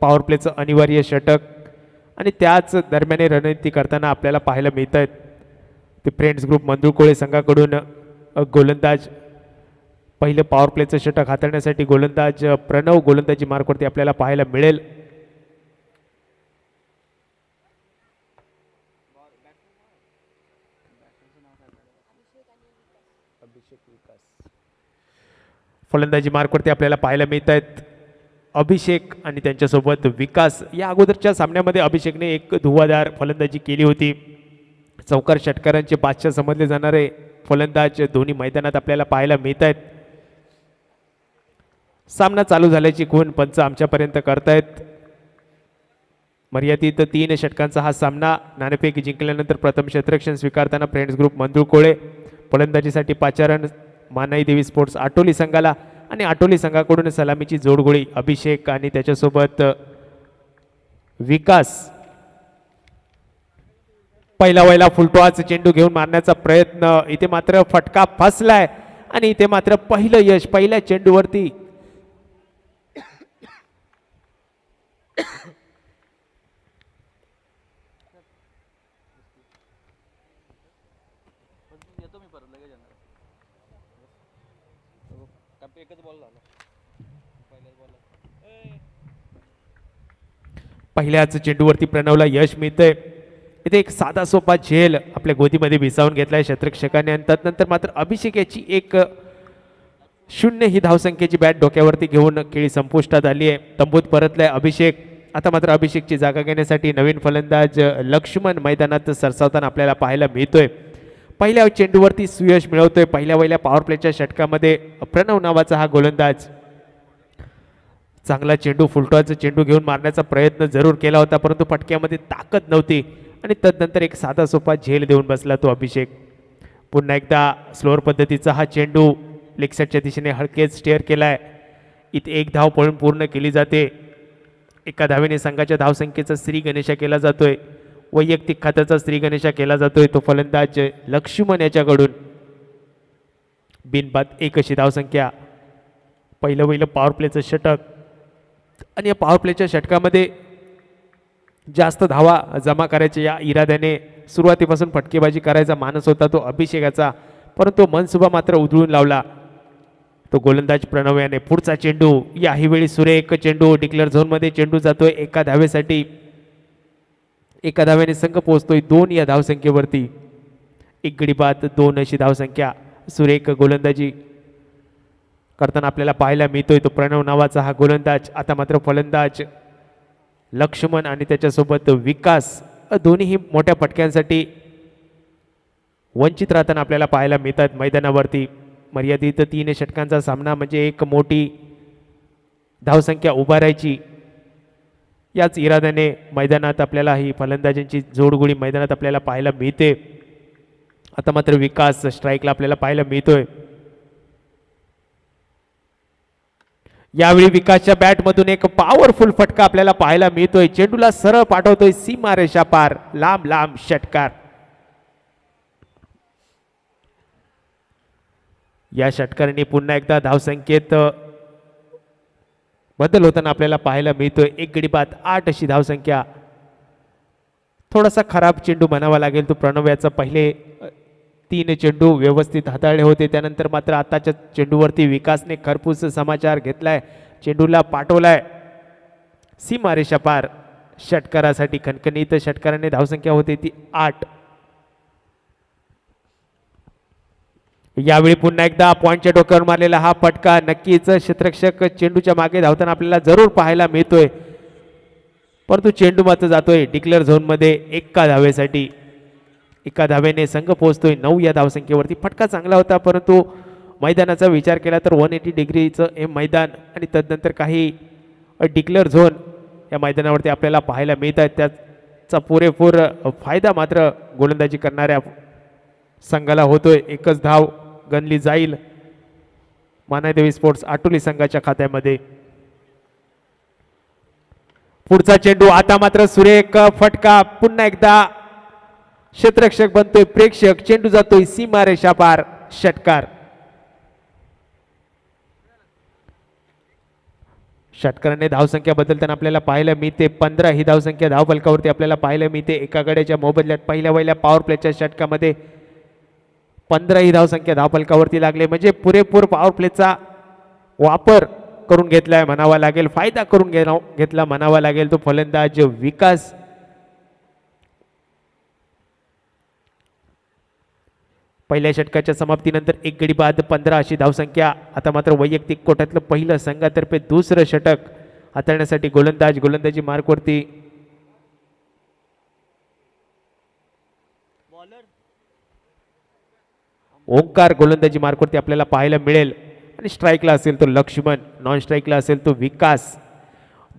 Power प्लेचं अनिवार्य षटक. आणि त्याच दरम्यान रणनीती करताना आपल्याला पाहायला मिळत आहेत ते फ्रेंड्स ग्रुप मंदुळकोळे संघाकडून गोलंदाज पहिलं पॉवर प्लेचं षटक हाताळण्यासाठी गोलंदाज प्रणव गोलंदाजी मार्कवरती आपल्याला पाहायला मिळेल. फलंदाजी मार्कवरती आपल्याला पाहायला मिळत आहेत अभिषेक आणि त्यांच्यासोबत विकास. या अगोदरच्या सामन्यामध्ये अभिषेकने एक धुवाधार फलंदाजी केली होती. चौकार षटकारांचे बादशाह समजले जाणारे फलंदाज दोन्ही मैदानात आपल्याला पाहायला मिळत आहेत सामना चालू झाल्याची खूण पंच आमच्यापर्यंत करतायत. मर्यादित तीन षटकांचा हा सामना. नाणेफेक जिंकल्यानंतर प्रथम क्षेत्ररक्षण स्वीकारताना फ्रेंड्स ग्रुप मंदुळकोळे. फलंदाजीसाठी पाचारण मानाई देवी स्पोर्ट्स आटोली संघाला आणि आटोली संघाकडून सलामीची जोडगोळी अभिषेक आणि त्याच्यासोबत विकास. पहिला वयला फुलटॉच चेंडू घेऊन मारण्याचा प्रयत्न. इथे मात्र फटका फसलाय आणि इथे मात्र पहिलं यश पहिल्या चेंडूवरती येतो मी परत लगेच येणार का एकच बॉल झाला पहिल्याच बॉल पहिल्याच चेंडूवरती प्रणवला यश मिळतंय. इथे एक साधा सोपा झेल आपल्या गोदीमध्ये भिसावून घेतलाय शतरक्षकाने आणि त्यानंतर मात्र अभिषेक याची एक शून्य ही धावसंख्येची बॅट डोक्यावरती घेऊन खेळी संपुष्टात आली आहे. तंबूत परतलाय अभिषेक. आता मात्र अभिषेकची जागा घेण्यासाठी नवीन फलंदाज लक्ष्मण मैदानात सरसावताना आपल्याला पाहायला मिळतोय. पहिल्या चेंडूवरती सुयश मिळवतोय. पहिल्या पहिल्या पॉवर प्लेच्या षटकामध्ये प्रणव नावाचा हा गोलंदाज चांगला चेंडू फुलटॉचा चेंडू घेऊन मारण्याचा प्रयत्न जरूर केला होता परंतु फटक्यामध्ये ताकद नव्हती आणि तदनंतर एक साधा सोपा झेल देऊन बसला तो अभिषेक. पुन्हा एकदा स्लोअर पद्धतीचा हा चेंडू लेगसाईडच्या दिशेने हलकेच स्टेअर केलाय. इथे एक धाव पळून पूर्ण केली जाते. एका धावेने संघाच्या धावसंख्येचा श्री गणेशा केला जातोय. वैयक्तिक खात्याचा श्री गणेशा केला जातोय. तो फलंदाज लक्ष्मण याच्याकडून. बिनबाद एक अशी धावसंख्या. पहिलं पहिलं पॉवर प्लेचं षटक. आणि या पॉवर प्लेच्या षटकामध्ये जास्त धावा जमा करायच्या या इराद्याने सुरुवातीपासून फटकेबाजी करायचा मानस होता तो अभिषेकाचा. परंतु मनसुबा मात्र उधळून लावला. तो गोलंदाज प्रणव याने पुढचा चेंडू याही वेळी सुरेख चेंडू डिक्लेअर झोनमध्ये चेंडू जातोय एका धावेसाठी. एका धाव्याने संघ पोहोचतोय दोन या धावसंख्येवरती. एक गडी बाद दोन अशी धावसंख्या. सुरेख गोलंदाजी करताना आपल्याला पाहायला मिळतोय तो प्रणव नावाचा हा गोलंदाज आता मात्र फलंदाज. लक्ष्मण आणि त्याच्यासोबत विकास दोन्हीही मोठ्या फटक्यांसाठी वंचित राहताना आपल्याला पाहायला मिळतात मैदानावरती. मर्यादित तीन षटकांचा सामना म्हणजे एक मोठी धावसंख्या उभारायची याच इराद्याने मैदानात आपल्याला ही फलंदाजांची जोडगोळी मैदानात आपल्याला पाहायला मिळते. आता मात्र विकास स्ट्राईकला आपल्याला पाहायला मिळतोय. यावेळी विकासच्या बॅटमधून एक पॉवरफुल फटका आपल्याला पाहायला मिळतोय. चेंडूला सरळ पाठवतोय सीमा रेषा पार. लांब लांब षटकार. या षटकाराने पुन्हा एकदा धावसंख्येत बदल होताना आपल्याला पाहायला मिळतोय. एक गडी बाद आठ अशी धावसंख्या. थोडासा खराब चेंडू म्हणावा लागेल तो प्रणव याचा. पहिले तीन चेंडू व्यवस्थित हाताळले होते. त्यानंतर मात्र आताच्या चेंडूवरती विकासने खरपूस समाचार घेतलाय. चेंडूला पाठवलाय. सीमारेषा पार षटकारासाठी खणखणीत षटकाराने धावसंख्या होते ती आठ. यावेळी पुन्हा एकदा पॉईंटच्या डोक्यावर मारलेला हा फटका नक्कीच क्षेत्रक्षक चेंडूच्या मागे धावताना आपल्याला जरूर पाहायला मिळतोय. परंतु चेंडू मात्र जातोय. डिक्लेअर झोनमध्ये एका धावेसाठी. एका धावेने संघ पोहोचतोय. नऊ या धावसंख्येवरती फटका चांगला होता परंतु मैदानाचा विचार केला तर वन एटी डिग्रीचं हे मैदान आणि तदनंतर काही डिक्लेअर झोन या मैदानावरती आपल्याला पाहायला मिळत आहेत त्याचा पुरेपूर फायदा मात्र गोलंदाजी करणाऱ्या संघाला होतोय. एकच धाव गणली जाईल. मानादेवी स्पोर्ट्स आटोली संघाच्या खात्यामध्ये. पुढचा चेंडू आता मात्र सुरेख फटका. पुन्हा एकदा क्षेत्रक्षक बनतोय प्रेक्षक चेंडू जातोय सीमा रेषा पार षटकार. षटकाराने धावसंख्या बदलताना आपल्याला पाहायला मिळते पंधरा. ही धावसंख्या धावफलकावरती आपल्याला पाहायला मिळते. एका गड्याच्या मोबदल्यात पहिल्या पहिल्या पॉवर प्लेच्या षटकामध्ये पंधरा ही धावसंख्या धावफलकावरती लागले. म्हणजे पुरेपूर पॉवर प्लेचा वापर करून घेतलाय म्हणावा लागेल फायदा करून घेतला म्हणावा लागेल. तो फलंदाज विकास पहिल्या षटकाच्या समाप्तीनंतर एक गडी बाद पंधरा अशी धावसंख्या. आता मात्र वैयक्तिक कोट्यातलं पहिलं संघातर्फे दुसरं षटक हाताळण्यासाठी गोलंदाज गोलंदाजी मार्कवरती ओंकार गोलंदाजी मार्कवरती आपल्याला पाहायला मिळेल. आणि स्ट्राईकला असेल तो लक्ष्मण नॉन स्ट्राईकला असेल तो विकास.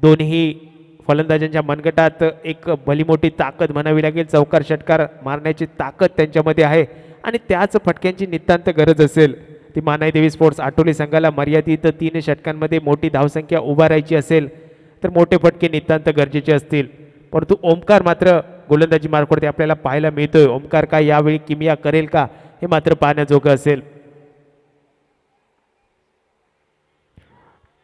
दोन्ही फलंदाजांच्या मनगटात एक भली मोठी ताकद म्हणावी लागेल. चौकार षटकार मारण्याची ताकद त्यांच्यामध्ये आहे. आणि त्याच फटक्यांची नितांत गरज असेल. ती मानाई देवी स्पोर्ट्स आठवली संघाला मर्यादित तीन षटकांमध्ये मोठी धावसंख्या उभारायची असेल तर मोठे फटके नितांत गरजेचे असतील. परंतु ओमकार मात्र गोलंदाजी मार्कवरती आपल्याला पाहायला मिळतोय. ओमकार काय यावेळी किमिया करेल का हे मात्र पाहण्याजोगं असेल.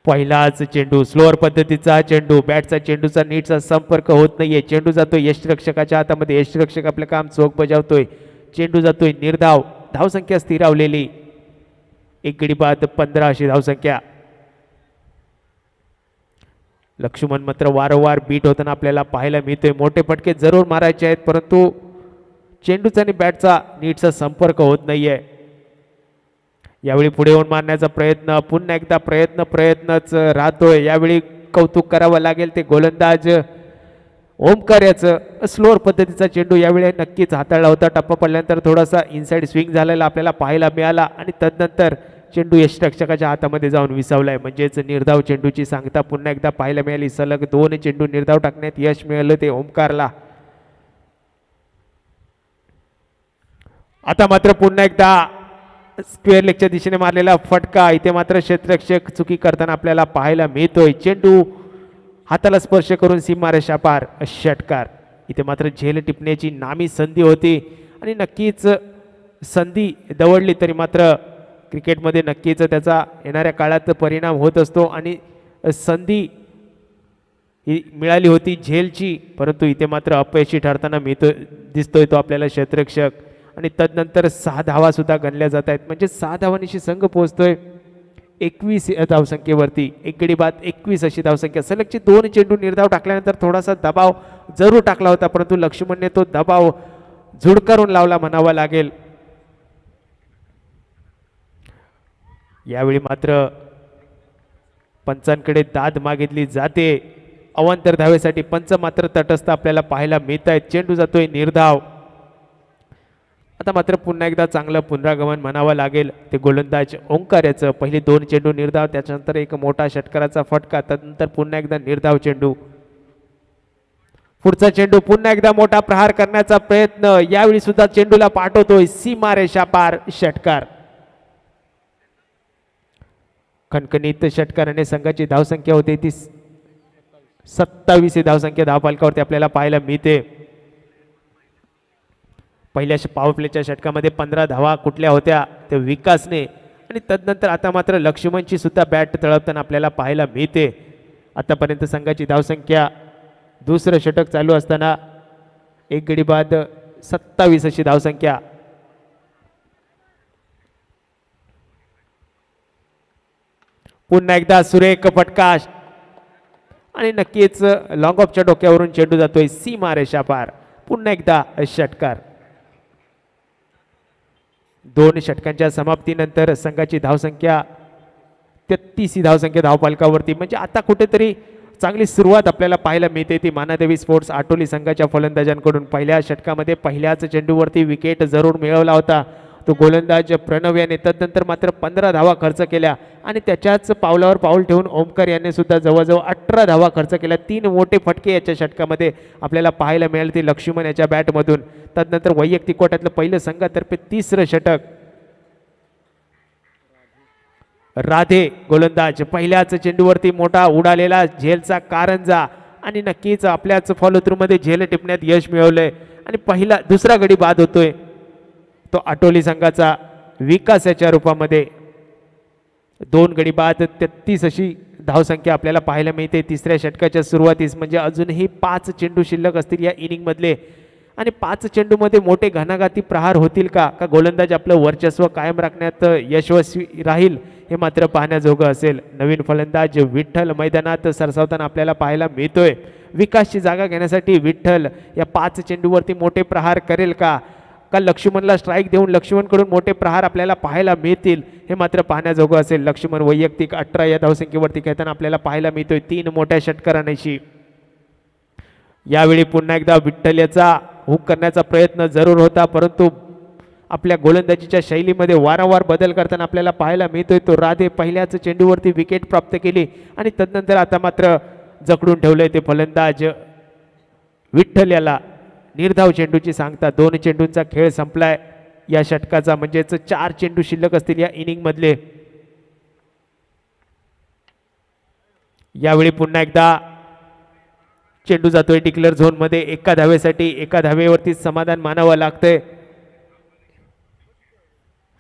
पहिलाच चेंडू स्लोअर पद्धतीचा चेंडू बॅटचा चेंडूचा नीटचा संपर्क होत नाहीये. चेंडू जातोय यष्टरक्षकाच्या हातामध्ये. यष्टरक्षक आपलं काम चोख बजावतोय. चेंडू जातोय निर्धाव. धावसंख्या स्थिरावलेली एक गडी बाद पंधरा अशी धावसंख्या. लक्ष्मण मात्र वारंवार बीट होताना आपल्याला पाहायला मिळतोय. मोठे फटके जरूर मारायचे आहेत परंतु चेंडूचा आणि बॅटचा नीटचा संपर्क होत नाहीये. यावेळी पुढे येऊन मारण्याचा प्रयत्न पुन्हा एकदा प्रयत्न प्रयत्नच राहतोय. यावेळी कौतुक करावं लागेल ते गोलंदाज ओमकार्याचं स्लोअर पद्धतीचा चेंडू यावेळी नक्कीच हाताळला होता. टप्पा पडल्यानंतर थोडासा इनसाईड स्विंग झालेला आपल्याला पाहायला मिळाला आणि तदनंतर चेंडू यष्टरक्षकाच्या हातामध्ये जाऊन विसावलाय. म्हणजेच निर्धाव चेंडूची सांगता पुन्हा एकदा पाहायला मिळाली. सलग दोन चेंडू निर्धाव टाकण्यात यश मिळालं ते ओमकारला. आता मात्र पुन्हा एकदा स्क्वेअर लेगच्या दिशेने मारलेला फटका. इथे मात्र क्षेत्ररक्षक चुकी करताना आपल्याला पाहायला मिळतोय. चेंडू हाताला स्पर्श करून सीमारेषा पार षटकार. इथे मात्र झेल टिपण्याची नामी संधी होती आणि नक्कीच संधी दवडली तरी मात्र क्रिकेटमध्ये नक्कीच त्याचा येणाऱ्या काळात परिणाम होत असतो आणि संधी ही मिळाली होती झेलची परंतु इथे मात्र अपयशी ठरताना मिळतो दिसतोय तो आपल्याला क्षेत्ररक्षक. आणि तदनंतर सहा धावासुद्धा गणल्या जात आहेत. म्हणजे सहा धावांशी संघ पोहोचतोय. एकवीस धावसंख्येवरती एक गडी बाद एकवीस अशी धावसंख्या. सलगची दोन चेंडू निर्धाव टाकल्यानंतर थोडासा दबाव जरूर टाकला होता परंतु लक्ष्मणने तो दबाव झुडकारून लावला म्हणावा लागेल. यावेळी मात्र पंचांकडे दाद मागितली जाते. अवांतर धावेसाठी पंच मात्र तटस्थ आपल्याला पाहायला मिळत आहेत चेंडू जातोय निर्धाव. आता मात्र पुन्हा एकदा चांगलं पुनरागमन म्हणावं लागेल. ते गोलंदाज ओंकार याचं पहिले दोन चेंडू निर्धाव त्याच्यानंतर एक मोठा षटकाराचा फटका त्यानंतर पुन्हा एकदा निर्धाव चेंडू. पुढचा चेंडू पुन्हा एकदा मोठा प्रहार करण्याचा प्रयत्न. यावेळी सुद्धा चेंडूला पाठवतोय सीमा रेषा पार षटकार. खणखणीत षटकाराने संघाची धावसंख्या होती ती सत्तावीस ही धावसंख्या धावपालकावरती आपल्याला पाहायला मिळते. पहिल्या पॉवर प्लेच्या षटकामध्ये पंधरा धावा कुठल्या होत्या ते विकासने. आणि तदनंतर आता मात्र लक्ष्मणची सुद्धा बॅट तळपताना आपल्याला पाहायला मिळते. आतापर्यंत संघाची धावसंख्या दुसरं षटक चालू असताना एक गडी बाद सत्तावीस अशी धावसंख्या. पुन्हा एकदा सुरेख फटकाश. आणि नक्कीच लॉंग ऑफच्या डोक्यावरून चेंडू जातोय सीमा रेषा पार पुन्हा एकदा षटकार. दोन षटकांच्या समाप्तीनंतर संघाची धावसंख्या तेहतीस ही धावसंख्या धावपालकावरती. म्हणजे आता कुठेतरी चांगली सुरुवात आपल्याला पाहायला मिळते. ती मानादेवी स्पोर्ट्स आटोली संघाच्या फलंदाजांकडून. पहिल्या षटकामध्ये पहिल्याच चेंडूवरती विकेट जरूर मिळवला होता. तो गोलंदाज प्रणव याने तदनंतर मात्र पंधरा धावा खर्च केल्या आणि त्याच्याच पावलावर पाऊल ठेवून ओमकार याने सुद्धा जवळजवळ अठरा धावा खर्च केल्या. तीन मोठे फटके याच्या षटकामध्ये आपल्याला पाहायला मिळाले ते लक्ष्मण याच्या बॅटमधून. तदनंतर वैयक्तिक कोट्यातलं पहिलं संघातर्फे तिसरं षटक. राधे गोलंदाज पहिल्याच चेंडूवरती मोठा उडालेला झेलचा कारंजा आणि नक्कीच आपल्याच फॉलो थ्रूमध्ये झेल टिपण्यात यश मिळवलंय. आणि पहिला दुसरा गडी बाद होतोय. तो आटोली संघाचा विकास याच्या रूपामध्ये दोन गडी बाद तेहतीस अशी धावसंख्या आपल्याला पाहायला मिळते. तिसऱ्या षटकाच्या सुरुवातीस म्हणजे अजूनही पाच चेंडू शिल्लक असतील या इनिंगमधले. आणि पाच चेंडूमध्ये मोठे घणाघाती प्रहार होतील का? का गोलंदाज आपलं वर्चस्व कायम राखण्यात यशस्वी राहील? हे मात्र पाहण्याजोगं असेल. नवीन फलंदाज विठ्ठल मैदानात सरसावताना आपल्याला पाहायला मिळतोय. विकासची जागा घेण्यासाठी विठ्ठल या पाच चेंडूवरती मोठे प्रहार करेल का? का लक्ष्मणला स्ट्राईक देऊन लक्ष्मणकडून मोठे प्रहार आपल्याला पाहायला मिळतील हे मात्र पाहण्याजोगं असेल. लक्ष्मण वैयक्तिक अठरा या धावसंख्येवरती खेळताना आपल्याला पाहायला मिळतोय तीन मोठ्या षटकारांशी यावेळी पुन्हा एकदा विठ्ठल याचा हुक करण्याचा प्रयत्न जरूर होता परंतु आपल्या गोलंदाजीच्या शैलीमध्ये वारंवार बदल करताना आपल्याला पाहायला मिळतोय तो राधे पहिल्याच चेंडूवरती विकेट प्राप्त केली आणि तदनंतर आता मात्र जकडून ठेवलंय ते फलंदाज विठ्ठल याला निर्धाव चेंडूची सांगता दोन चेंडूंचा खेळ संपलाय. या षटकाचा म्हणजेच चार चेंडू शिल्लक असतील या इनिंगमधले. यावेळी पुन्हा एकदा चेंडू जातोय डिक्लेअर झोनमध्ये. एका धावेसाठी एका धावेवरती समाधान मानावं लागतंय.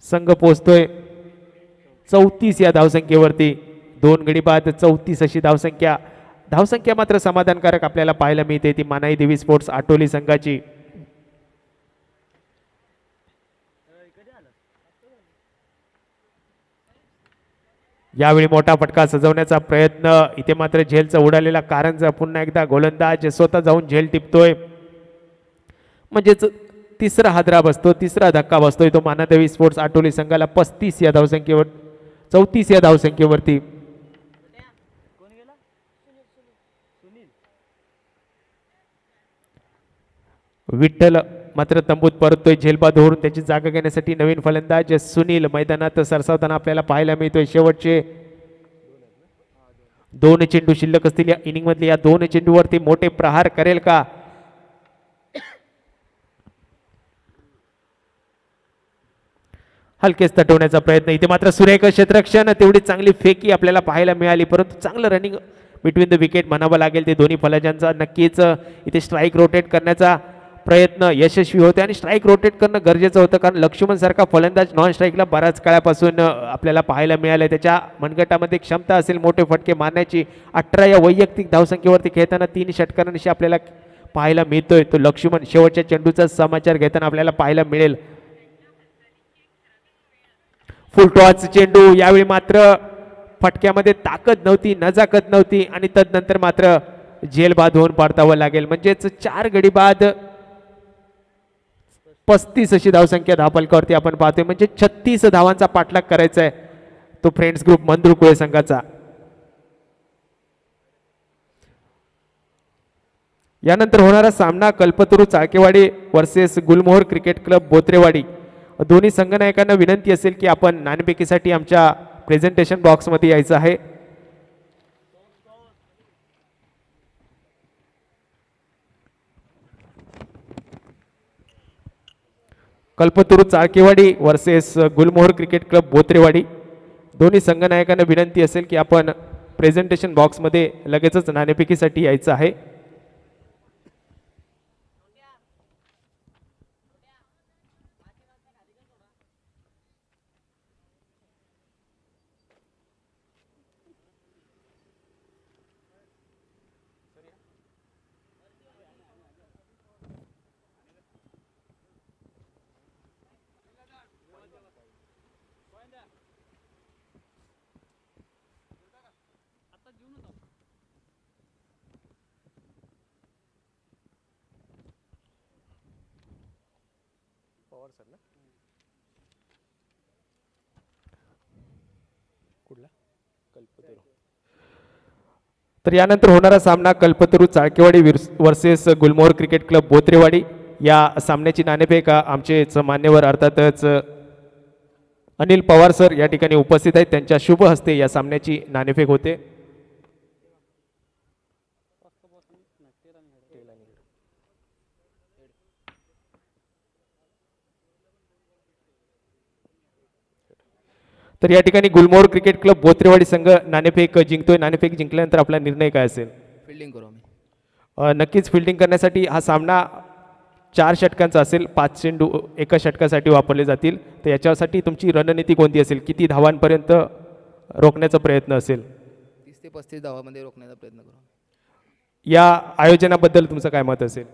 संघ पोचतोय चौतीस या धावसंख्येवरती. दोन गडी बाद चौतीस अशी धावसंख्या. धावसंख्या मात्र समाधानकारक आपल्याला पाहायला मिळते. ती मानाई देवी स्पोर्ट्स आटोली संघाची. यावेळी मोठा फटका सजवण्याचा प्रयत्न. इथे मात्र झेलचा उडालेला कारंजा पुन्हा एकदा गोलंदाज स्वतः जाऊन झेल टिपतोय. म्हणजेच तिसरा हादरा बसतो तिसरा धक्का बसतोय. तो मानादेवी स्पोर्ट्स आटोली संघाला पस्तीस या धावसंख्येवर चौतीस या धावसंख्येवरती विठ्ठल मात्र तंबूत परततोय झेलबा धोरून त्याची जागा घेण्यासाठी नवीन फलंदाज सुनील मैदानात सरसावताना आपल्याला पाहायला मिळतोय. शेवटचे दोन चेंडू शिल्लक असतील या इनिंगमधले. या दोन चेंडूवरती मोठे प्रहार करेल का? हलकेच तटवण्याचा प्रयत्न. इथे मात्र सुरेख क्षेत्ररक्षण तेवढी चांगली फेकी आपल्याला पाहायला मिळाली परंतु चांगलं रनिंग बिटवीन द विकेट म्हणावं लागेल ते दोन्ही फलजांचा नक्कीच इथे स्ट्राईक रोटेट करण्याचा प्रयत्न यशस्वी होते आणि स्ट्राईक रोटेट करणं गरजेचं होतं. कारण लक्ष्मणसारखा फलंदाज नॉन स्ट्राईकला बऱ्याच काळापासून आपल्याला पाहायला मिळालं त्याच्या मनगटामध्ये क्षमता असेल मोठे फटके मारण्याची अठरा या वैयक्तिक धावसंख्येवरती खेळताना तीन षटकारांशी आपल्याला पाहायला मिळतोय. तो लक्ष्मण शेवटच्या चेंडूचा समाचार घेताना आपल्याला पाहायला मिळेल. फुल चेंडू यावेळी मात्र फटक्यामध्ये ताकद नव्हती नजाकत नव्हती आणि तदनंतर मात्र जेल बाद होऊन परतावं लागेल. म्हणजेच चार गडी बाद पस्तीस अशी धावसंख्या धापलकावरती आपण पाहतोय. म्हणजे छत्तीस धावांचा पाठलाग करायचा आहे. तो फ्रेंड्स ग्रुप मंद्रुकुळे संघाचा. यानंतर होणारा सामना Kalpataru Chalkewadi versus Gulmohar cricket club Botrewadi. दोन्ही संघनायकांना विनंती असेल की आपण नाणेपेकीसाठी आमच्या प्रेझेंटेशन बॉक्समध्ये यायचं आहे. Kalpataru Chalkewadi versus Gulmohar cricket club Botrewadi. दोन्ही संघनायकांना विनंती असेल की आपण प्रेझेंटेशन बॉक्समध्ये लगेचच नाणेफेकीसाठी यायचं आहे. तर यानंतर होणारा सामना Kalpataru Chalkewadi versus Gulmohar cricket club Botrewadi. या सामन्याची नाणेफेक आमचेच मान्यवर अर्थातच अनिल पवार सर या ठिकाणी उपस्थित आहेत. त्यांच्या शुभ हस्ते या सामन्याची नाणेफेक होते. तर या ठिकाणी गुलमोहर क्रिकेट क्लब बोत्रेवाडी संघ नाणेफेक जिंकतोय. नाणेफेक जिंकल्यानंतर आपला निर्णय काय असेल? फिल्डिंग करू आम्ही. नक्कीच फिल्डिंग करण्यासाठी हा सामना चार षटकांचा असेल. पाच चेंडू एका षटकासाठी वापरले जातील. तर याच्यासाठी तुमची रणनीती कोणती असेल? किती धावांपर्यंत रोखण्याचा प्रयत्न असेल? तीस ते पस्तीस धावामध्ये रोखण्याचा प्रयत्न करू या आयोजनाबद्दल तुमचं काय मत असेल?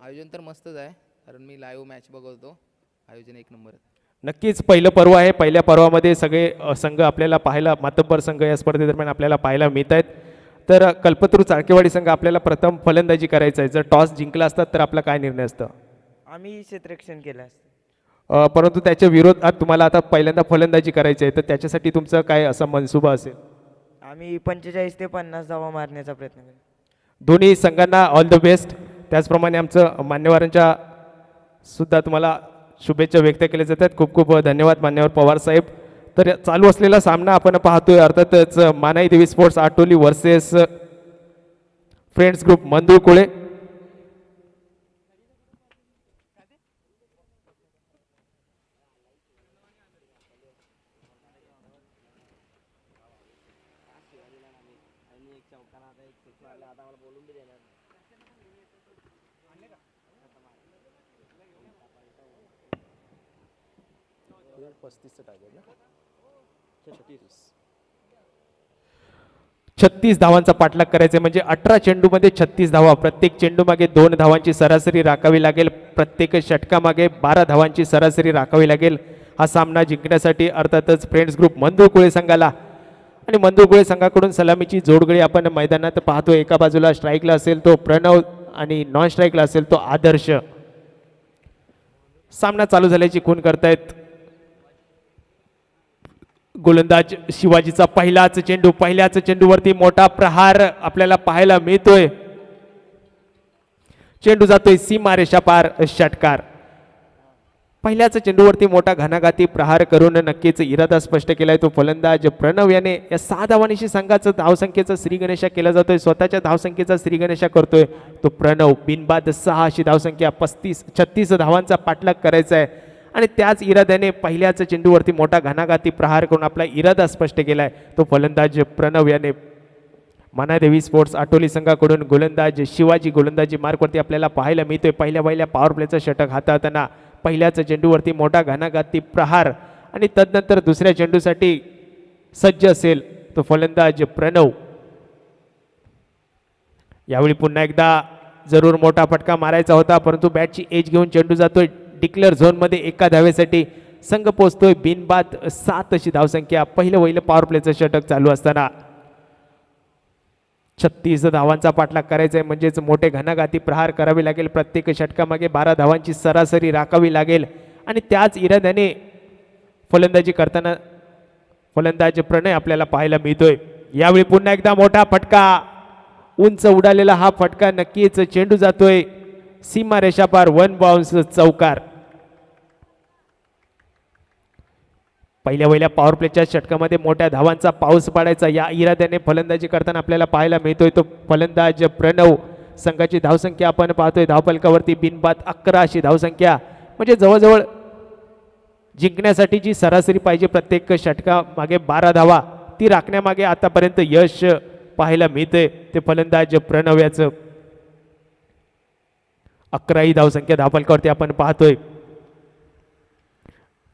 आयोजन तर मस्तच आहे. कारण मी लाईव्ह मॅच बघवतो आयोजन एक नंबर आहे. नक्कीच पहिलं पर्व आहे. पहिल्या पर्वामध्ये सगळे संघ आपल्याला पाहायला मातब्बर संघ या स्पर्धेदरम्यान आपल्याला पाहायला मिळत आहेत तर कल्पतरू चाळकेवाडी संघ आपल्याला प्रथम फलंदाजी करायचं आहे. जर टॉस जिंकला असतात तर आपला काय निर्णय असतं? आम्ही क्षेत्ररक्षण केलं असतं. परंतु त्याच्या विरोधात तुम्हाला आता पहिल्यांदा फलंदाजी करायची आहे. तर त्याच्यासाठी तुमचं काय असा मनसुबा असेल? आम्ही पंचेचाळीस ते पन्नास धावा मारण्याचा प्रयत्न करू. दोन्ही संघांना ऑल द बेस्ट त्याचप्रमाणे आमचं मान्यवरांच्या सुद्धा तुम्हाला शुभेच्छा व्यक्त केल्या जातात. खूप खूप धन्यवाद मान्यवर पवार साहेब. तर चालू असलेला सामना आपण पाहतोय. अर्थातच Manai Devi sports Atoli versus friends group Mandur Kule छत्तीस. धावांचा पाठलाग करायचा म्हणजे अठरा चेंडूमध्ये छत्तीस धावा. प्रत्येक चेंडू मागे दोन धावांची सरासरी राखावी लागेल. प्रत्येक षटकामागे बारा धावांची सरासरी राखावी लागेल. हा सामना जिंकण्यासाठी अर्थातच फ्रेंड्स ग्रुप मंदुरकुळे संघाला. आणि मंदुरकुळे संघाकडून सलामीची जोडगळी आपण मैदानात पाहतो एका बाजूला स्ट्राईकला असेल तो प्रणव आणि नॉन स्ट्राईकला असेल तो आदर्श. सामना चालू झाल्याची खून करतायत. गोलंदाज शिवाजीचा पहिलाच चेंडू पहिल्याच चेंडूवरती मोठा प्रहार आपल्याला पाहायला मिळतोय. चेंडू जातोय सीमा रेषा पार षटकार. पहिल्याच चेंडूवरती मोठा घनाघाती प्रहार करून नक्कीच इरादा स्पष्ट केलाय तो फलंदाज प्रणव याने. या सहा धावांशी संघाचं धावसंख्येचा श्रीगणेशा केला जातोय. स्वतःच्या धावसंख्येचा श्रीगणेशा करतोय तो प्रणव. बिनबाद सहा अशी धावसंख्या पस्तीस छत्तीस धावांचा पाठलाग करायचा आहे आणि त्याच इराद्याने पहिल्याच चेंडूवरती मोठा घनाघाती प्रहार करून आपला इरादा स्पष्ट केलाय. तो फलंदाज प्रणव याने. मनादेवी स्पोर्ट्स आटोली संघाकडून गोलंदाज शिवाजी गोलंदाजी मार्कवरती आपल्याला पाहायला मिळतोय. पहिल्या पहिल्या पॉवर प्लेचं षटक हाताळताना पहिल्याच चेंडूवरती मोठा घनाघाती प्रहार आणि तदनंतर दुसऱ्या चेंडूसाठी सज्ज असेल तो फलंदाज प्रणव. यावेळी पुन्हा एकदा जरूर मोठा फटका मारायचा होता परंतु बॅटची एज घेऊन चेंडू जातोय. डिक्लेअर झोनमध्ये एका धावेसाठी संघ पोचतोय बिनबाद सात अशी धावसंख्या. पहिलं पहिलं पॉवर प्लेचं षटक चालू असताना छत्तीस धावांचा पाठलाग करायचा आहे म्हणजेच मोठे घनाघाती प्रहार करावे लागेल. प्रत्येक षटकामागे बारा धावांची सरासरी राखावी लागेल. आणि त्याच इराद्याने फलंदाजी करताना फलंदाज प्रणय आपल्याला पाहायला मिळतोय. यावेळी पुन्हा एकदा मोठा फटका. उंच उडालेला हा फटका नक्कीच चेंडू जातोय. सीमारेषापार वन बाउन्स चौकार. पहिल्या पहिल्या पॉवर प्लेच्या षटकामध्ये मोठ्या धावांचा पाऊस पाडायचा. या इराद्याने फलंदाजी करताना आपल्याला पाहायला मिळतोय तो फलंदाज प्रणव. संघाची धावसंख्या आपण पाहतोय. धावपलकावरती बिनबाद अकरा अशी धावसंख्या. म्हणजे जवळजवळ जिंकण्यासाठी जी सरासरी पाहिजे प्रत्येक षटकामागे बारा धावा ती राखण्यामागे आतापर्यंत यश पाहायला मिळते ते फलंदाज प्रणव याचं अकराही धावसंख्या धापलकावरती आपण पाहतोय.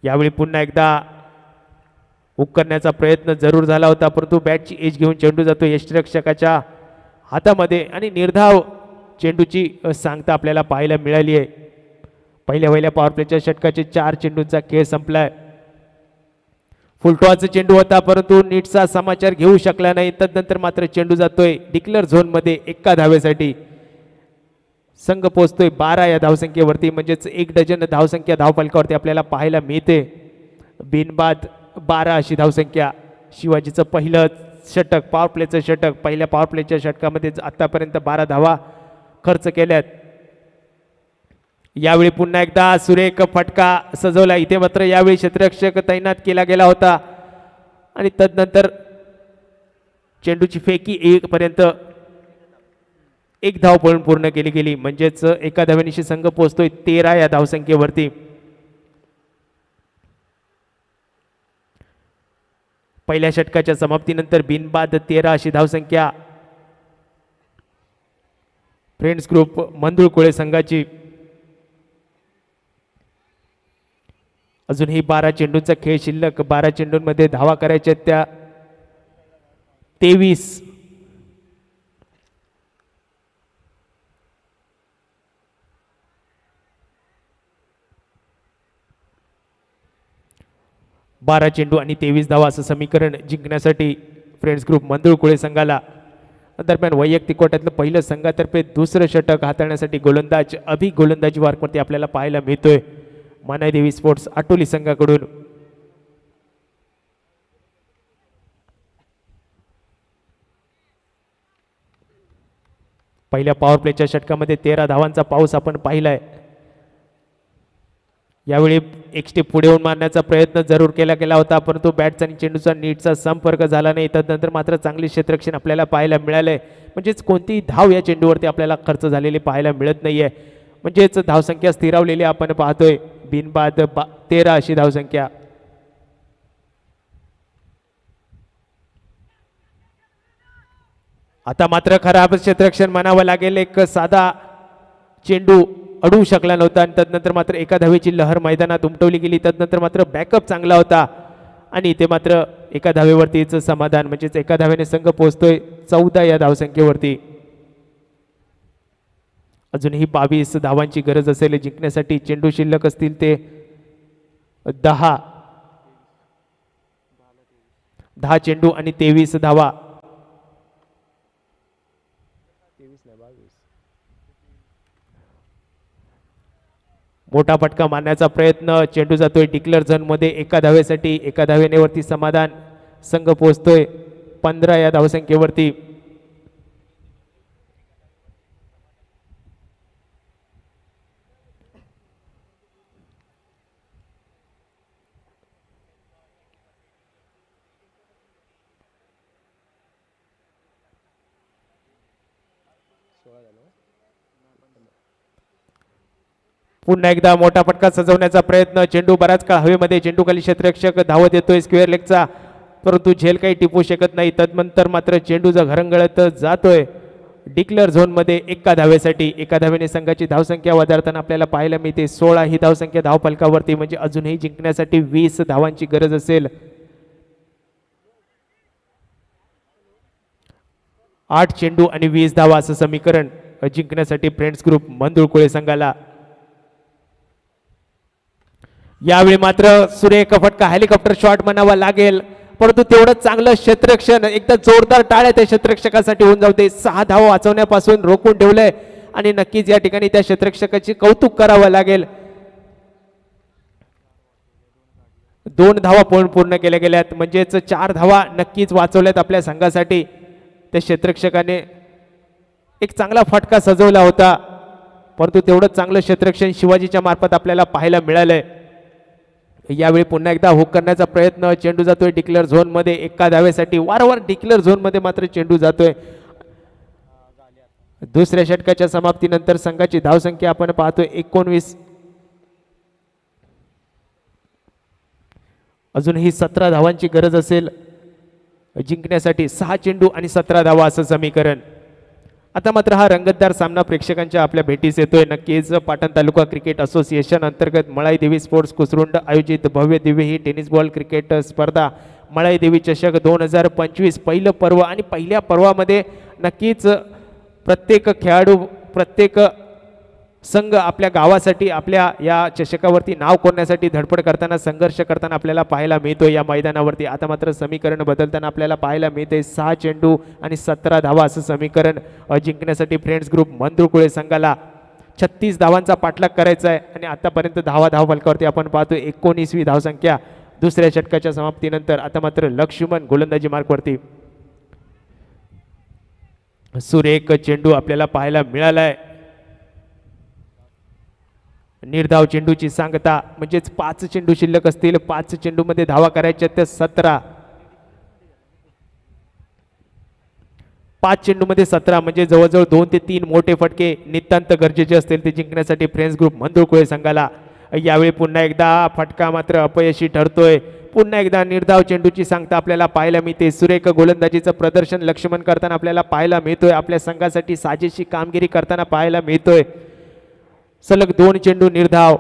यावेळी पुन्हा एकदा उकरण्याचा करण्याचा प्रयत्न जरूर झाला होता परंतु बॅटची एज घेऊन चेंडू जातो यष्टिरक्षकाच्या हातामध्ये आणि निर्धाव चेंडूची सांगता आपल्याला पाहायला मिळाली आहे. पहिल्या पहिल्या पॉवर प्लेच्या षटकाचे चार चेंडूंचा खेळ संपलाय. फुलटॉचा चेंडू होता परंतु नीटचा समाचार घेऊ शकला नाही. तदनंतर मात्र चेंडू जातोय डिक्लेअर झोनमध्ये एका धावेसाठी. संघ पोचतोय. बारा या धावसंख्येवरती म्हणजेच एक डझन धावसंख्या धावफलकावरती आपल्याला पाहायला मिळते. बिनबाद बारा अशी धावसंख्या. शिवाजीचं पहिलं षटक पॉवर प्लेचं षटक. पहिल्या पॉवर प्लेच्या षटकामध्ये आतापर्यंत बारा धावा खर्च केल्यात. यावेळी पुन्हा एकदा सुरेख फटका सजवला. इथे मात्र यावेळी क्षेत्ररक्षक तैनात केला गेला होता. आणि तदनंतर चेंडूची फेकी एक पर्यंत एक धाव पळून पूर्ण केली गेली. म्हणजेच एका धावेनिशी संघ पोहोचतोय तेरा या धावसंख्येवरती. पहिल्या षटकाच्या समाप्तीनंतर बिनबाद तेरा अशी धावसंख्या. फ्रेंड्स ग्रुप मंदुळकुळे संघाची. अजूनही बारा चेंडूंचा खेळ शिल्लक बारा चेंडूंमध्ये धावा करायच्या त्या. तेवीस. बारा चेंडू आणि तेवीस धावा असं समीकरण जिंकण्यासाठी फ्रेंड्स ग्रुप मंदुळकुळे संघाला. दरम्यान वैयक्तिक कोट्यातलं पहिलं संघातर्फे दुसरं षटक हाताळण्यासाठी गोलंदाज अभि गोलंदाजी वारवरती आपल्याला पाहायला मिळतोय. मानायदेवी स्पोर्ट्स आटोली संघाकडून. पहिल्या पॉवर प्लेच्या षटकामध्ये तेरा धावांचा पाऊस आपण पाहिलाय. यावेळी एक स्टेप पुढे येऊन मारण्याचा प्रयत्न जरूर केला गेला होता परंतु बॅटचा आणि चेंडूचा नीटचा संपर्क झाला नाही. तदनंतर मात्र चांगले क्षेत्रक्षण आपल्याला पाहायला मिळालंय. म्हणजेच कोणतीही धाव या चेंडूवरती आपल्याला खर्च झालेली पाहायला मिळत नाही आहे म्हणजेच धावसंख्या स्थिरावलेली आपण पाहतोय. बिनबाद बा तेरा अशी धावसंख्या. आता मात्र खराब क्षेत्रक्षण म्हणावं लागेल. एक साधा चेंडू अडवू शकला नव्हता आणि तदनंतर मात्र एका धावेची लहर मैदानात उमटवली गेली. तदनंतर मात्र बॅकअप चांगला होता. आणि इथे मात्र एका धावेवरतीचं समाधान म्हणजेच एका धावेने संघ पोहोचतोय चौदा या धावसंख्येवरती. अजूनही बावीस धावांची गरज असेल जिंकण्यासाठी चेंडू शिल्लक असतील ते दहा. दहा चेंडू आणि तेवीस धावा. मोठा फटका मारण्याचा प्रयत्न. चेंडू जातोय डिक्लेअर झोनमध्ये एका धावेसाठी एका धावेनेवरती समाधान. संघ पोचतोय पंधरा या धावसंख्येवरती. पुन्हा एकदा मोठा फटका सजवण्याचा प्रयत्न. चेंडू बराच काळ हवेमध्ये चेंडू खाली क्षेत्ररक्षक धावत येतोय. स्क्वेअर लेगचा परंतु झेल काही टिपू शकत नाही. तदनंतर मात्र चेंडूचा घरंगळत जातोय. डिक्लेअर झोनमध्ये एका धावेसाठी. एका धावेने संघाची धावसंख्या वधारताना आपल्याला पाहायला मिळते. सोळा ही धावसंख्या धावफलकावरती म्हणजे अजूनही जिंकण्यासाठी वीस धावांची गरज असेल. आठ चेंडू आणि वीस धावा असं समीकरण जिंकण्यासाठी फ्रेंड्स ग्रुप मंदुळकुळे संघाला यावेळी मात्र सुरेख फटका हेलिकॉप्टर शॉट म्हणावा लागेल. परंतु तेवढं चांगलं क्षेत्रक्षण एकदा जोरदार टाळ्या त्या क्षेत्रक्षकासाठी होऊन जाऊ दे. सहा धाव वाचवण्यापासून रोखून ठेवलंय. आणि नक्कीच या ठिकाणी त्या क्षेत्रक्षकाची कौतुक करावं लागेल. दोन धावा पूर्ण पूर्ण केल्या गेल्यात. म्हणजेच चार धावा नक्कीच वाचवल्यात आपल्या संघासाठी. त्या क्षेत्रक्षकाने एक चांगला फटका सजवला होता. परंतु तेवढं चांगलं क्षेत्रक्षण शिवाजीच्या मार्फत आपल्याला पाहायला मिळालंय. यावेळी पुन्हा एकदा हुक करण्याचा प्रयत्न. चेंडू जातोय डिक्लेअर झोनमध्ये एका धावेसाठी वारंवार डिक्लेअर झोनमध्ये मात्र चेंडू जातोय. दुसऱ्या षटकाच्या समाप्तीनंतर संघाची धावसंख्या आपण पाहतोय. एकोणवीस. अजूनही सतरा धावांची गरज असेल. जिंकण्यासाठी सहा चेंडू आणि सतरा धावा असं समीकरण. आता मात्र हा रंगतदार सामना प्रेक्षकांच्या आपल्या भेटीस येतोय. नक्कीच पाटण तालुका क्रिकेट असोसिएशन अंतर्गत मळाई देवी स्पोर्ट्स कुसरुंड आयोजित भव्य दिव्य ही टेनिस बॉल क्रिकेट स्पर्धा. मळाई देवी चषक दोन हजार पंचवीस पहिलं पर्व आणि पहिल्या पर्वामध्ये नक्कीच प्रत्येक खेळाडू प्रत्येक संघ आपल्या गावासाठी आपल्या या चषकावरती नाव कोरण्यासाठी धडपड करताना संघर्ष करताना आपल्याला पाहायला मिळतो या मैदानावरती आता मात्र समीकरण बदलताना आपल्याला पाहायला मिळते सहा चेंडू आणि सतरा धावा असं समीकरण जिंकण्यासाठी फ्रेंड्स ग्रुप मंदुरकुळे संघाला छत्तीस धावांचा पाठलाग करायचा आहे आणि आतापर्यंत धावा धाव फलकावरती आपण पाहतो एकोणीसवी धावसंख्या दुसऱ्या षटकाच्या समाप्तीनंतर आता मात्र लक्ष्मण गोलंदाजी मार्कवरती सुरेख चेंडू आपल्याला पाहायला मिळाला आहे निर्धाव चेंडूची सांगता म्हणजेच पाच चेंडू शिल्लक असतील पाच चेंडूमध्ये धावा करायच्या त्या सतरा. पाच चेंडूमध्ये सतरा म्हणजे जवळजवळ दोन ते तीन मोठे फटके नितांत गरजेचे असतील ते जिंकण्यासाठी फ्रेंड्स ग्रुप मंदुळकुळे संघाला. यावेळी पुन्हा एकदा फटका मात्र अपयशी ठरतोय. पुन्हा एकदा निर्धाव चेंडूची सांगता आपल्याला पाहायला मिळते. सुरेख गोलंदाजीचं प्रदर्शन लक्ष्मण करताना आपल्याला पाहायला मिळतोय. आपल्या संघासाठी साजेशी कामगिरी करताना पाहायला मिळतोय. सलग दोन चेंडू निर्धाव.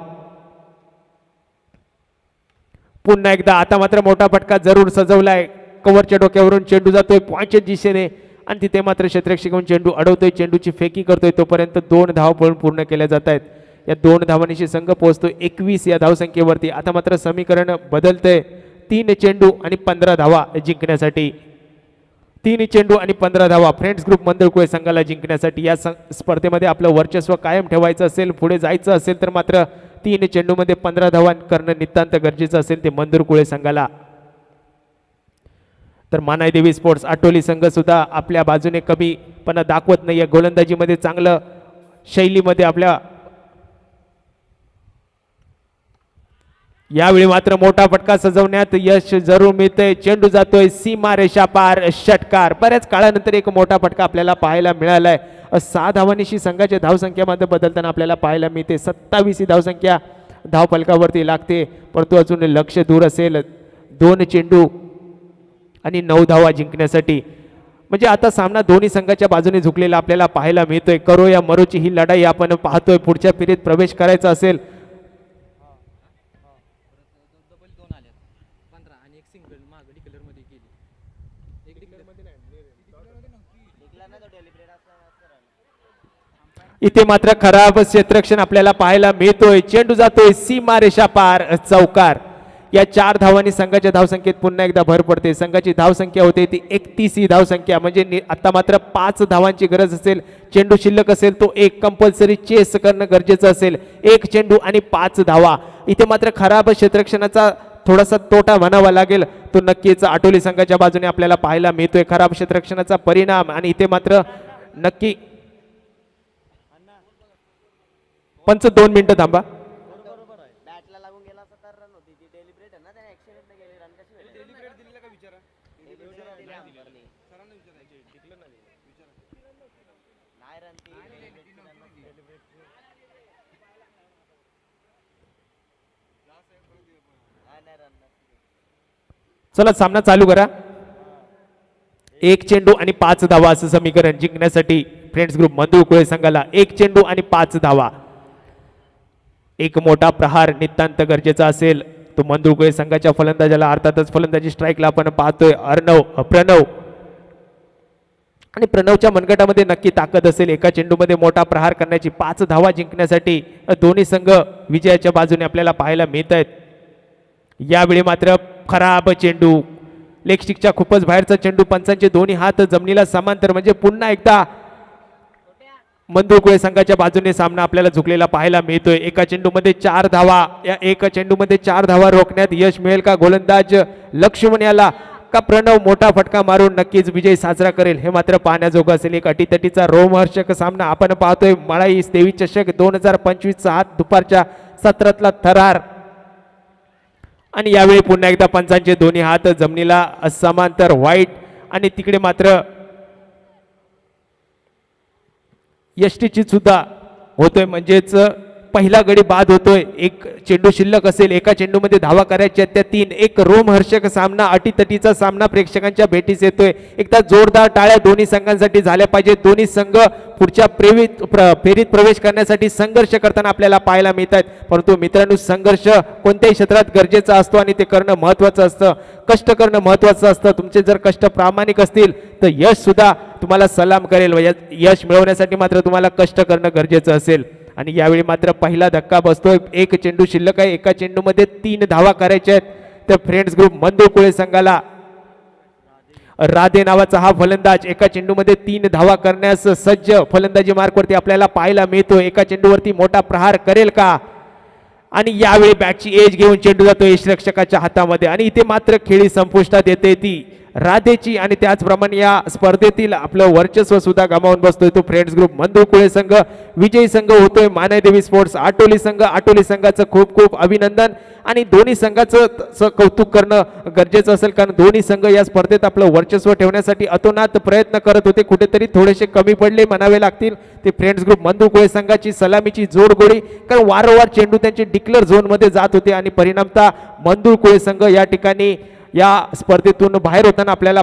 पुन्हा एकदा आता मात्र मोठा फटका जरूर सजवलाय. कव्हरच्या डोक्यावरून चेंडू जातोय पॉईंटच्या दिशेने. आणि तिथे मात्र क्षेत्ररक्षक चेंडू अडवतोय. चेंडूची फेकी करतोय. तोपर्यंत दोन धाव पळून पूर्ण केल्या जात आहेत. या दोन धावांशी संघ पोहोचतो एकवीस या धावसंख्येवरती. आता मात्र समीकरण बदलतंय. तीन चेंडू आणि पंधरा धावा जिंकण्यासाठी. तीन चेंडू आणि पंधरा धावा. फ्रेंड्स ग्रुप मंदळकुळे संघाला जिंकण्यासाठी या सं- स्पर्धेमध्ये आपलं वर्चस्व कायम ठेवायचं असेल पुढे जायचं असेल तर मात्र तीन चेंडूमध्ये पंधरा धावा करणं नितांत गरजेचं असेल ते मंदुरकुळे संघाला. तर मानायदेवी स्पोर्ट्स आटोली संघ सुद्धा आपल्या बाजूने कमीपणा दाखवत नाही आहे गोलंदाजीमध्ये चांगलं शैलीमध्ये आपल्या यावेळी मात्र मोठा फटका सजवण्यात यश जरूर मिळतंय. चेंडू जातोय सीमा रेषा पार षटकार. बऱ्याच काळानंतर एक मोठा फटका आपल्याला पाहायला मिळालाय. सहा धावांनीशी संघाच्या धावसंख्येमध्ये बदलताना आपल्याला पाहायला मिळते. सत्तावीस ही धावसंख्या धावफलकावरती लागते. परंतु अजून लक्ष दूर असेल. दोन चेंडू आणि नऊ धावा जिंकण्यासाठी. म्हणजे आता सामना दोन्ही संघाच्या बाजूने झुकलेला आपल्याला पाहायला मिळतोय. करो या मरोची ही लढाई आपण पाहतोय. पुढच्या पिढीत प्रवेश करायचा असेल डबल दोन आल्यात पंधरा आणि एक सिंगल माग डिक्लेअरमध्ये केली एक डिक्लेअरमध्ये इथे मात्र खराब क्षेत्रक्षण आपल्याला पाहायला मिळतोय. चेंडू जातोय सीमा रेषा पार चौकार. या चार धावांनी संघाच्या धावसंख्येत पुन्हा एकदा भर पडते. संघाची धावसंख्या होते ती एकतीस ही धावसंख्या. म्हणजे आता मात्र पाच धावांची गरज असेल. चेंडू शिल्लक असेल तो एक. कंपल्सरी चेस करणं गरजेचं असेल. एक चेंडू आणि पाच धावा. इथे मात्र खराब क्षेत्रक्षणाचा थोडासा तोटा म्हणावा लागेल. तो नक्कीच आटोली संघाच्या बाजूने आपल्याला पाहायला मिळतोय. खराब क्षेत्रक्षणाचा परिणाम आणि इथे मात्र नक्की पंच दोन मिनिटं थांबा. चला सामना चालू करा. एक चेंडू आणि पाच धावा असं समीकरण जिंकण्यासाठी फ्रेंड्स ग्रुप मंदुळकुळे संघाला एक चेंडू आणि पाच धावा. एक मोठा प्रहार नितांत गरजेचा असेल. तो मंदुळकुळे संघाच्या फलंदाजाला अर्थातच फलंदाजी स्ट्राईकला आपण पाहतोय. अर्णव प्रणव. आणि प्रणवच्या मनगटामध्ये नक्की ताकद असेल. एका चेंडूमध्ये मोठा प्रहार करण्याची पाच धावा जिंकण्यासाठी दोन्ही संघ विजयाच्या बाजूने आपल्याला पाहायला मिळत आहेत यावेळी मात्र खराब चेंडू. लेगस्टिकच्या खूपच बाहेरचा चेंडू. पंचांचे दोन्ही हात जमिनीला समांतर. म्हणजे पुन्हा एकदा मंदुकुळे संघाच्या बाजूने सामना आपल्याला झुकलेला पाहायला मिळतोय. एका चेंडूमध्ये चार धावा. या एका चेंडूमध्ये चार धावा रोखण्यात यश मिळेल का? गोलंदाज लक्ष्मण याला का प्रणव मोठा फटका मारून नक्कीच विजय साजरा करेल? हे मात्र पाहण्याजोगं असेल. एक अटीतटीचा रोमहर्षक सामना आपण पाहतोय. मळाईस देवी चषक दोन हजार पंचवीसचा हात दुपारच्या सत्रातला थरार. आणि यावेळी पुन्हा एकदा पंचांचे दोन्ही हात जमिनीला समांतर वाईट आणि तिकडे मात्र यष्टीची सुद्धा होतोय म्हणजेच पहिला गडी बाद होतोय. एक चेंडू शिल्लक असेल एका चेंडूमध्ये धावा करायच्या त्या तीन. एक रोमहर्षक सामना अटीतटीचा सामना प्रेक्षकांच्या भेटीस येतोय. एकदा जोरदार टाळ्या दोन्ही संघांसाठी झाल्या पाहिजे दोन्ही संघ पुढच्या प्रेवित प्र, फेरीत प्रवेश करण्यासाठी संघर्ष करताना आपल्याला पाहायला मिळत आहेत परंतु मित्रांनो संघर्ष कोणत्याही क्षेत्रात गरजेचा असतो आणि ते करणं महत्वाचं असतं. कष्ट करणं महत्वाचं असतं. तुमचे जर कष्ट प्रामाणिक असतील तर यशसुद्धा तुम्हाला सलाम करेल व यश मिळवण्यासाठी मात्र तुम्हाला कष्ट करणं गरजेचं असेल. आणि यावेळी मात्र पहिला धक्का बसतोय. एक चेंडू शिल्लक आहे. एका चेंडूमध्ये तीन धावा करायच्या आहेत. तर फ्रेंड्स ग्रुप मंदुकुळे संघाला राधे नावाचा हा फलंदाज एका चेंडूमध्ये तीन धावा करण्यास सज्ज. फलंदाजी मार्कवरती आपल्याला पाहायला मिळतो एका चेंडूवरती मोठा प्रहार करेल का? आणि यावेळी बॅटची एज घेऊन चेंडू जातो यशरक्षकाच्या हातामध्ये. आणि इथे मात्र खेळी संपुष्टात येते ती. राधेची आणि त्याचप्रमाणे या स्पर्धेतील आपलं वर्चस्व सुद्धा गमावून बसतोय. तो फ्रेंड्स ग्रुप मंदुकुळे संघ विजयी संघ होतोय मानादेवी स्पोर्ट्स आटोली संघ आटोली संघाचं खूप खूप अभिनंदन. आणि दोन्ही संघाचं कौतुक करणं गरजेचं असेल कारण दोन्ही संघ या स्पर्धेत आपलं वर्चस्व ठेवण्यासाठी अतोनात प्रयत्न करत होते. कुठेतरी थोडेसे कमी पडले म्हणावे लागतील. ते फ्रेंड्स ग्रुप मंदुकुळे संघाची सलामीची जोडगोळी कारण वारंवार चेंडू त्यांचे डिक्लेअर झोनमध्ये जात होते. आणि परिणामता मंदुरकुळे संघ या ठिकाणी या स्पर्धेतून बाहेर होताना आपल्याला पाहायला